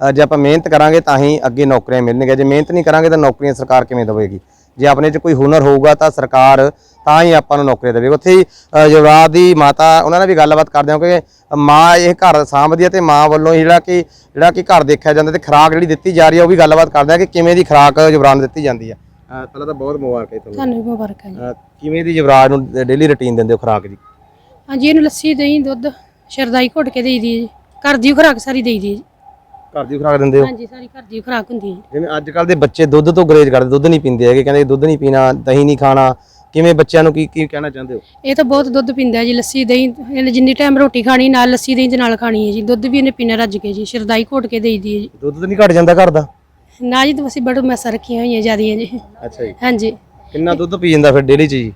ਜੇ ਆਪਾਂ ਮਿਹਨਤ ਕਰਾਂਗੇ ਤਾਂ ਹੀ ਅੱਗੇ ਨੌਕਰੀਆਂ ਮਿਲਣਗੀਆਂ। ਜੇ ਮਿਹਨਤ ਨਹੀਂ ਕਰਾਂਗੇ ਤਾਂ ਨੌਕਰੀਆਂ ਸਰਕਾਰ ਕਿਵੇਂ ਦੇਵੇਗੀ? ਜੇ ਆਪਣੇ 'ਚ ਕੋਈ ਹੁਨਰ ਹੋਊਗਾ ਤਾਂ ਸਰਕਾਰ ਤਾਂ ਹੀ ਆਪਾਂ ਨੂੰ ਨੌਕਰੀਆਂ ਦੇਵੇਗੀ। ਉੱਥੇ ਯੁਵਰਾਜ ਦੀ ਮਾਤਾ ਉਹਨਾਂ ਨਾਲ ਵੀ ਗੱਲਬਾਤ ਕਰਦੇ ਹਾਂ ਕਿ ਮਾਂ ਇਹ ਘਰ ਸਾਂਭਦੀ ਹੈ ਤੇ ਮਾਂ ਵੱਲੋਂ ਹੀ ਜਿਹੜਾ ਕਿ ਜਿਹੜਾ ਕਿ ਘਰ ਦੇਖਿਆ ਜਾਂਦਾ ਤੇ ਖੁਰਾਕ ਜਿਹੜੀ ਦਿੱਤੀ ਜਾ ਰਹੀ ਹੈ ਉਹ ਵੀ ਗੱਲਬਾਤ ਕਰਦੇ ਹਾਂ ਕਿ ਕਿਵੇਂ ਦੀ ਖੁਰਾਕ ਯੁਵਰਾਜ ਨੂੰ ਦਿੱਤੀ ਜਾਂਦੀ ਹੈ ਪਹਿਲਾਂ ਤਾਂ ਬਹੁਤ ਮੁਬਾਰਕ ਹੈ ਤੁਹਾਨੂੰ। ਤੁਹਾਨੂੰ ਵੀ ਮੁਬਾਰਕਾਂ ਜੀ। ਅਹ ਕਿਵੇਂ ਦੀ ਯੁਵਰਾਜ ਨੂੰ ਡੇਲੀ ਰੁਟੀਨ ਦਿੰਦੇ ਹੋ ਖੁਰਾਕ ਜੀ? ਹਾਂਜੀ ਇਹਨੂੰ ਲੱਸੀ ਦਹੀਂ ਦੁੱਧ ਸ਼ਰਦਾਈ ਘੁੱਟ ਕੇ ਦੇਈਦੀ ਹੈ ਜੀ। ਘਰ ਦੀ ਖੁਰਾਕ ਸਾਰੀ ਦੇਈਦੀ ਹੈ ਜੀ। ਘਰ ਦੀ ਖੁਰਾਕ ਦਿੰਦੇ ਹੋ? ਹਾਂਜੀ ਸਾਰੀ ਘਰ ਦੀ ਖੁਰਾਕ ਹੁੰਦੀ ਹੈ ਜਿਵੇਂ ਅੱਜ ਕੱਲ ਦੇ ਬੱਚੇ ਦੁੱਧ ਤੋਂ ਗਰੇਜ ਕਰਦੇ ਦੁੱਧ ਨਹੀਂ ਪੀਂਦੇ ਹੈਗੇ ਕਹਿੰਦੇ ਦੁੱਧ ਨਹੀਂ ਪੀਣਾ ਦਹੀਂ ਨਹੀਂ ਖਾਣਾ ਕਿਵੇਂ ਬੱਚਿਆਂ ਨੂੰ ਕੀ ਕੀ ਕਹਿਣਾ ਚਾਹੁੰਦੇ ਹੋ? ਇਹ ਤਾਂ ਬਹੁਤ ਦੁੱਧ ਪੀਂਦਾ ਜੀ ਲੱਸੀ ਦਹੀਂ ਇਹਨੇ ਜਿੰਨੀ ਟਾਈਮ ਰੋਟੀ ਖਾਣੀ ਨਾਲ ਲੱਸੀ ਦਹੀਂ ਦੇ ਨਾਲ ਖਾਣੀ ਹੈ ਜੀ। ਦੁੱਧ ਵੀ ਇਹਨੇ ਪੀਣਾ ਰੱਜ ਕੇ ਜੀ ਸ਼ਰਦਾਈ ਘੋਟ ਕੇ ਦੇਈਦੀ ਹੈ ਜੀ। ਦੁੱਧ ਤਾਂ ਨਹੀਂ ਘਟ ਜਾਂਦਾ ਘਰ ਦਾ? ਨਾ ਜੀ ਤਾਂ ਅਸੀਂ ਬੜੂ ਮੈਸਾਂ ਰੱਖੀਆਂ ਹੋਈਆਂ ਜਿਆਦੀਆਂ ਜੀ। ਅੱਛਾ ਜੀ। ਹਾਂਜੀ। ਕਿੰਨਾ ਦੁੱਧ ਪੀ ਜਾਂਦਾ ਫਿਰ ਡੇਲੀ ਚ ਜੀ?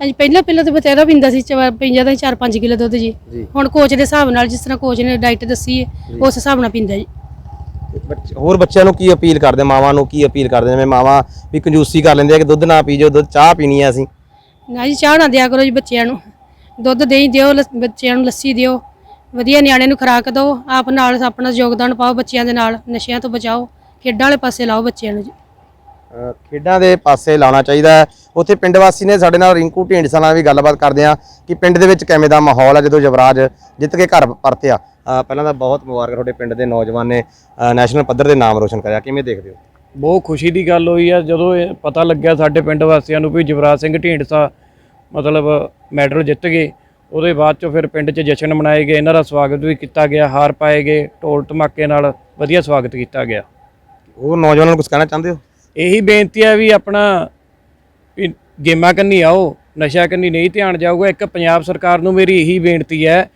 ਹਾਂਜੀ ਪਹਿਲਾਂ ਪਹਿਲਾਂ ਤਾਂ ਬਤੇਰਾ ਪੀਂਦਾ ਸੀ ਚਵਾ- ਪੀਂਦਾ ਤਾਂ 4-5 ਕਿਲੋ ਦੁੱਧ ਜੀ। ਹੁਣ ਕੋਚ ਦੇ ਹਿਸਾਬ ਨਾਲ ਜਿਸ ਤਰ੍ਹਾਂ ਕੋਚ ਨੇ ਡਾਈਟ ਦੱਸੀ ਹੈ ਉਸ ਹਿਸਾਬ ਨਾਲ ਪੀਂਦਾ ਜੀ। ਬੱਚੇ- ਹੋਰ ਬੱਚਿਆਂ ਨੂੰ ਕੀ ਅਪੀਲ ਕਰਦੇ? ਮਾਵਾਂ ਨੂੰ ਕੀ ਅਪੀਲ ਕਰਦੇ? ਜਿਵੇਂ ਮਾਵਾਂ ਵੀ ਕੰਜੂਸੀ ਕਰ ਲੈਂਦੇ ਆ ਕਿ ਦੁੱਧ ਨਾ ਪੀਜੋ ਦੁੱਧ ਚਾਹ ਪੀਣੀ ਆ ਅਸੀਂ। ਨਾ ਜੀ, ਚਾਹ ਨਾ ਦਿਆ ਕਰੋ ਜੀ ਬੱਚਿਆਂ ਨੂੰ। ਦੁੱਧ ਦਹੀਂ ਦਿਓ, ਲੱਸ- ਬੱਚਿਆਂ ਨੂੰ ਲੱਸੀ ਦਿਓ। ਵਧੀਆ ਨਿਆਣੇ ਨੂੰ ਖੁਰਾਕ ਦਿਓ। ਆਪ ਨਾਲ ਆਪਣਾ ਯੋਗਦਾਨ ਪਾਓ ਬੱਚਿਆਂ ਦੇ ਨਾਲ। ਨਸ਼ਿਆਂ ਤੋਂ ਬਚਾਓ। ਖੇਡਾਂ ਵਾਲੇ ਪਾਸੇ ਲਾਓ ਬੱਚਿਆਂ ਨੂੰ ਜੀ। ਅਹ ਖੇਡਾਂ ਦੇ ਪਾਸੇ ਲਾਉਣਾ ਚਾਹੀਦਾ ਹੈ। ਉੱਥੇ ਪਿੰਡ ਵਾਸੀ ਨੇ ਸਾਡੇ ਨਾਲ ਰਿੰਕੂ ਢੀਂਡਸਾ ਨਾਲ ਵੀ ਗੱਲਬਾਤ ਕਰਦੇ ਆ ਕਿ ਪਿੰਡ ਦੇ ਵਿੱਚ ਕਿਵੇਂ ਦਾ ਮਾਹੌਲ ਹੈ ਜਦੋਂ ਯੁਵਰਾਜ ਜਿੱਤ ਕੇ ਘਰ ਪਰਤਿਆ। ਅਹ ਪਹਿਲਾਂ ਤਾਂ ਬਹੁਤ ਮੁਬਾਰਕ ਤੁਹਾਡੇ ਪਿੰਡ ਦੇ ਨੌਜਵਾਨ ਨੇ। ਅਹ ਨੈਸ਼ਨਲ ਪੱਧਰ ਦੇ ਨਾਮ ਰੋਸ਼ਨ ਕਰਿਆ। ਕਿਵੇਂ ਦੇਖਦੇ ਹੋ? ਬਹੁਤ ਖੁਸ਼ੀ ਦੀ ਗੱਲ ਹੋਈ ਆ। ਜਦੋਂ ਇਹ ਪਤਾ ਲੱਗਿਆ ਸਾਡੇ ਪਿੰਡ ਵਾਸੀਆਂ ਨੂੰ ਵੀ ਜਵਰਾਜ ਸਿੰਘ ਢੀਂਡਸਾ ਮਤਲਬ ਮੈਡਲ ਜਿੱਤ ਗਏ। ਉਹਦੇ ਬਾਅਦ ਚੋਂ ਫਿਰ ਪਿੰਡ 'ਚ ਜਸ਼ਨ ਮਨਾਏ ਗਏ। ਇਹਨਾਂ ਦਾ ਸਵਾਗਤ ਵੀ ਕੀਤਾ ਗਿਆ। ਹਾਰ ਪਾਏ ਗਏ। ਢੋਲ ਧਮਾਕੇ ਨਾਲ ਵਧੀਆ ਸਵਾਗਤ ਕੀਤਾ ਗਿਆ। ਹੋਰ ਨੌਜਵਾਨਾਂ ਨੂੰ ਕੁਝ ਕਹਿਣਾ ਚਾਹੁੰਦੇ ਹੋ? ਇਹੀ ਬੇਨਤੀ ਹੈ ਵੀ ਆਪਣਾ ਵੀ ਗੇਮਾਂ ਕੰਨੀ ਆਓ ਨਸ਼ਾ ਕੰਨੀ ਨਹੀਂ ਧਿਆਨ ਜਾਊਗਾ। ਇੱਕ ਪੰਜਾਬ ਸਰਕਾਰ ਨੂੰ ਮੇਰੀ ਇਹੀ ਬੇਨਤੀ ਹੈ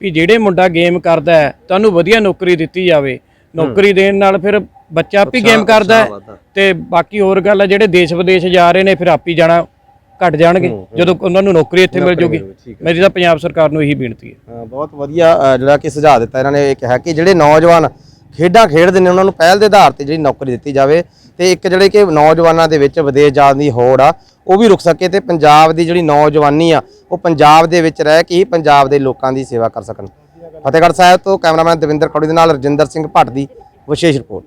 ਵੀ ਜਿਹੜੇ ਮੁੰਡਾ ਗੇਮ ਕਰਦਾ ਹੈ ਤੁਹਾਨੂੰ ਵਧੀਆ ਨੌਕਰੀ ਦਿੱਤੀ ਜਾਵੇ। ਨੌਕਰੀ ਦੇਣ ਨਾਲ ਫਿਰ ਬੱਚਾ ਆਪ ਹੀ ਗੇਮ ਕਰਦਾ ਹੈ ਤੇ ਬਾਕੀ ਹੋਰ ਗੱਲ ਹੈ ਜਿਹੜੇ ਦੇਸ਼ ਵਿਦੇਸ਼ ਜਾ ਰਹੇ ਨੇ ਫਿਰ ਆਪ ਹੀ ਜਾਣਾ ਘਟ ਜਾਣਗੇ। ਜਦੋਂ ਉਹਨਾਂ ਨੂੰ ਨੌਕਰੀ ਇੱਥੇ ਮਿਲ ਜੂਗੀ। ਮੇਰੀ ਤਾਂ ਪੰਜਾਬ ਸਰਕਾਰ ਨੂੰ ਇਹੀ ਬੇਨਤੀ ਹੈ। ਬਹੁਤ ਵਧੀਆ ਜਿਹੜਾ ਕਿ ਸੁਝਾਅ ਦਿੱਤਾ ਇਹਨਾਂ ਨੇ ਇਹ ਕਿਹਾ ਕਿ ਜਿਹੜੇ ਨੌਜਵਾਨ ਖੇਡਾਂ ਖੇਡਦੇ ਨੇ ਉਹਨਾਂ ਨੂੰ ਪਹਿਲ ਦੇ ਆਧਾਰ ਤੇ ਜਿਹੜੀ ਨੌਕਰੀ ਦਿੱਤੀ ਜਾਵੇ ਤੇ ਇੱਕ ਜਿਹੜੇ ਕਿ ਨੌਜਵਾਨਾਂ ਦੇ ਵਿੱਚ ਵਿਦੇਸ਼ ਜਾਣ ਦੀ ਹੋੜ ਆ ਉਹ ਵੀ ਰੁਕ ਸਕੇ ਤੇ ਪੰਜਾਬ ਦੀ ਜਿਹੜੀ ਨੌਜਵਾਨੀ ਆ ਉਹ ਪੰਜਾਬ ਦੇ ਵਿੱਚ ਰਹਿ ਕੇ ਹੀ ਪੰਜਾਬ ਦੇ ਲੋਕਾਂ ਦੀ ਸੇਵਾ ਕਰ ਸਕਣ। ਫਤਿਹਗੜ੍ਹ ਸਾਹਿਬ ਤੋਂ ਕੈਮਰਾਮੈਨ ਦਵਿੰਦਰ ਕੌੜੀ ਦੇ ਨਾਲ ਰਜਿੰਦਰ ਸਿੰਘ ਭੱਟ ਦੀ ਵਿਸ਼ੇਸ਼ ਰਿਪੋਰਟ।